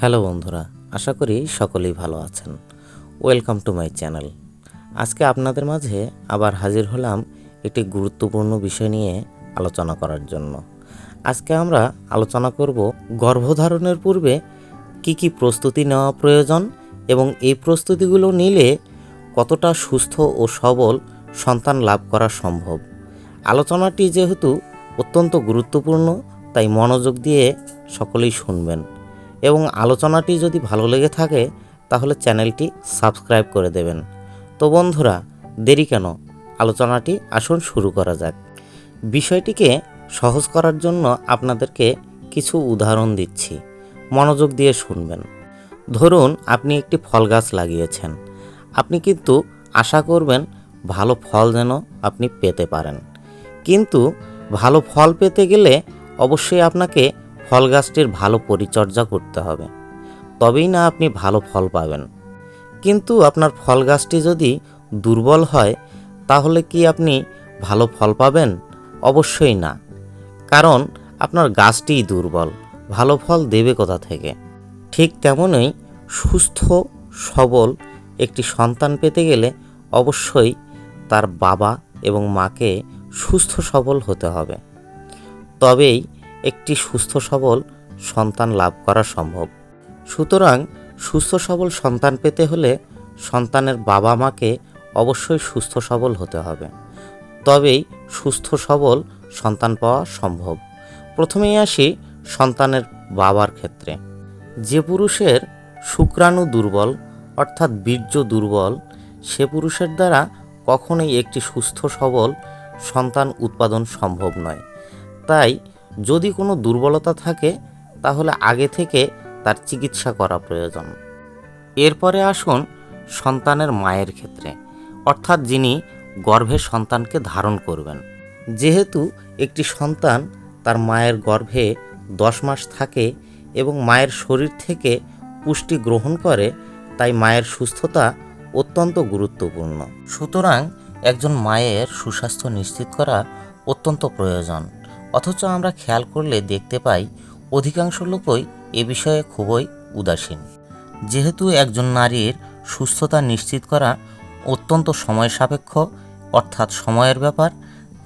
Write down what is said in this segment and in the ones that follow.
Hello বন্ধুরা, আশা করি সকলেই ভালো আছেন। ওয়েলকাম টু মাই চ্যানেল আজকে আপনাদের মাঝে আবার হাজির হলাম একটি গুরুত্বপূর্ণ বিষয় নিয়ে আলোচনা করার জন্য। আজকে আমরা আলোচনা করব গর্ভধারণের পূর্বে কি কি প্রস্তুতি নেওয়া প্রয়োজন এবং এই প্রস্তুতিগুলো নিলে কতটা সুস্থ ও সবল সন্তান লাভ করা সম্ভব। আলোচনাটি যেহেতু অত্যন্ত গুরুত্বপূর্ণ, তাই মনোযোগ দিয়ে সকলেই শুনবেন। এবং আলোচনাটি যদি ভালো লেগে থাকে, তাহলে চ্যানেলটি সাবস্ক্রাইব করে দেবেন। তো বন্ধুরা, দেরি কেন? আলোচনাটি আসুন শুরু করা যাক। বিষয়টিকে সহজ করার জন্য আপনাদেরকে কিছু উদাহরণ দিচ্ছি। মনোযোগ দিয়ে শুনবেন। ধরুন, আপনি একটি ফল গাছ লাগিয়েছেন। আপনি কিন্তু আশা করবেন ভালো ফল যেন আপনি পেতে পারেন। কিন্তু ভালো ফল পেতে গেলে অবশ্যই আপনাকে ফল গাছটির ভালো পরিচর্যা করতে হবে। তবেই না আপনি ভালো ফল পাবেন। কিন্তু আপনার ফল গাছটি যদি দুর্বল হয়, তাহলে কি আপনি ভালো ফল পাবেন? অবশ্যই না। কারণ আপনার গাছটিই দুর্বল, ভালো ফল দেবে কোথা থেকে? ঠিক তেমনই সুস্থ, সবল একটি সন্তান পেতে গেলে অবশ্যই তার বাবা এবং মাকে সুস্থ, সবল হতে হবে। তবেই একটি সুস্থ সবল সন্তান লাভ করা সম্ভব। সুতরাং সুস্থ সবল সন্তান পেতে হলে সন্তানের বাবা মাকে অবশ্যই সুস্থ সবল হতে হবে। তবেই সুস্থ সবল সন্তান পাওয়া সম্ভব। প্রথমেই আসি সন্তানের বাবার ক্ষেত্রে। যে পুরুষের শুক্রাণু দুর্বল অর্থাৎ বীর্য দুর্বল, সে পুরুষের দ্বারা কখনোই একটি সুস্থ সবল সন্তান উৎপাদন সম্ভব নয়। তাই যদি কোনো দুর্বলতা থাকে, তাহলে আগে থেকে তার চিকিৎসা করা প্রয়োজন। এরপরে আসুন সন্তানের মায়ের ক্ষেত্রে, অর্থাৎ যিনি গর্ভে সন্তানকে ধারণ করবেন। যেহেতু একটি সন্তান তার মায়ের গর্ভে দশ মাস থাকে এবং মায়ের শরীর থেকে পুষ্টি গ্রহণ করে, তাই মায়ের সুস্থতা অত্যন্ত গুরুত্বপূর্ণ। সুতরাং একজন মায়ের সুস্বাস্থ্য নিশ্চিত করা অত্যন্ত প্রয়োজন। অথচ আমরা খেয়াল করলে দেখতে পাই অধিকাংশ লোকই এ বিষয়ে খুবই উদাসীন। যেহেতু একজন নারীর সুস্থতা নিশ্চিত করা অত্যন্ত সময় সাপেক্ষ অর্থাৎ সময়ের ব্যাপার,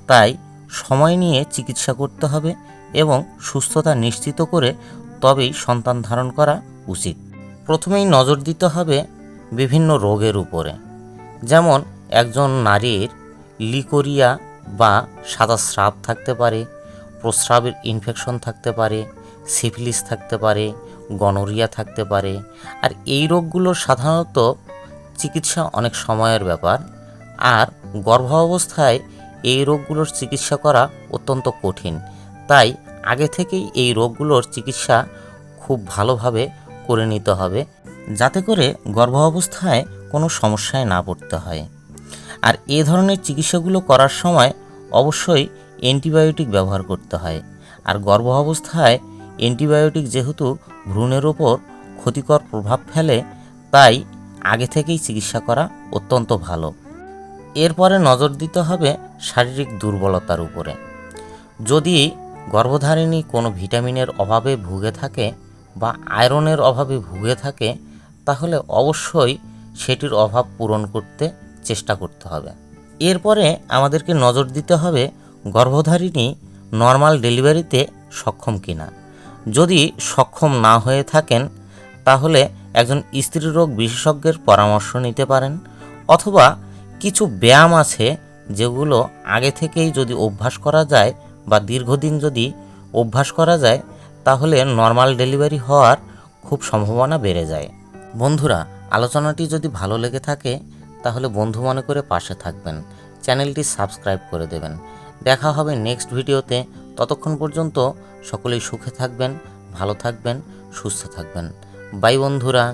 তাই সময় নিয়ে চিকিৎসা করতে হবে এবং সুস্থতা নিশ্চিত করে তবেই সন্তান ধারণ করা উচিত। প্রথমেই নজর দিতে হবে বিভিন্ন রোগের উপরে। যেমন একজন নারীর লিকোরিয়া বা সাদা স্রাব থাকতে পারে প্রস্রাবের ইনফেকশন থাকতে পারে সিফিলিস থাকতে পারে গনোরিয়া থাকতে পারে। আর এই রোগগুলোর সাধারণত চিকিৎসা অনেক সময়ের ব্যাপার। আর গর্ভাবস্থায় এই রোগগুলোর চিকিৎসা করা অত্যন্ত কঠিন। তাই আগে থেকেই এই রোগগুলোর চিকিৎসা খুব ভালোভাবে করে নিতে হবে, যাতে করে গর্ভাবস্থায় কোনো সমস্যায় না পড়তে হয়। আর এ ধরনের চিকিৎসাগুলো করার সময় অবশ্যই অ্যান্টিবায়োটিক ব্যবহার করতে হয়। আর গর্ভাবস্থায় অ্যান্টিবায়োটিক যেহেতু ভ্রূণের ওপর ক্ষতিকর প্রভাব ফেলে, তাই আগে থেকেই চিকিৎসা করা অত্যন্ত ভালো। এরপরে নজর দিতে হবে শারীরিক দুর্বলতার উপরে। যদি গর্ভধারিণী কোনো ভিটামিনের অভাবে ভুগে থাকে বা আয়রনের অভাবে ভুগে থাকে, তাহলে অবশ্যই সেটির অভাব পূরণ করতে চেষ্টা করতে হবে। এরপরে আমাদেরকে নজর দিতে হবে গর্ভধারিণী নর্মাল ডেলিভারিতে সক্ষম কিনা। যদি সক্ষম না হয়ে থাকেন, তাহলে একজন স্ত্রীরোগ বিশেষজ্ঞের পরামর্শ নিতে পারেন, অথবা কিছু ব্যায়াম আছে যেগুলো আগে থেকেই যদি অভ্যাস করা যায় বা দীর্ঘদিন যদি অভ্যাস করা যায়, তাহলে নর্মাল ডেলিভারি হওয়ার খুব সম্ভাবনা বেড়ে যায়। বন্ধুরা, আলোচনাটি যদি ভালো লেগে থাকে, তাহলে বন্ধু মনে করে পাশে থাকবেন। চ্যানেলটি সাবস্ক্রাইব করে দেবেন। দেখা হবে নেক্সট ভিডিওতে। ততক্ষণ পর্যন্ত সকলেই সুখে থাকবেন, ভালো থাকবেন, সুস্থ থাকবেন। বাই বন্ধুরা।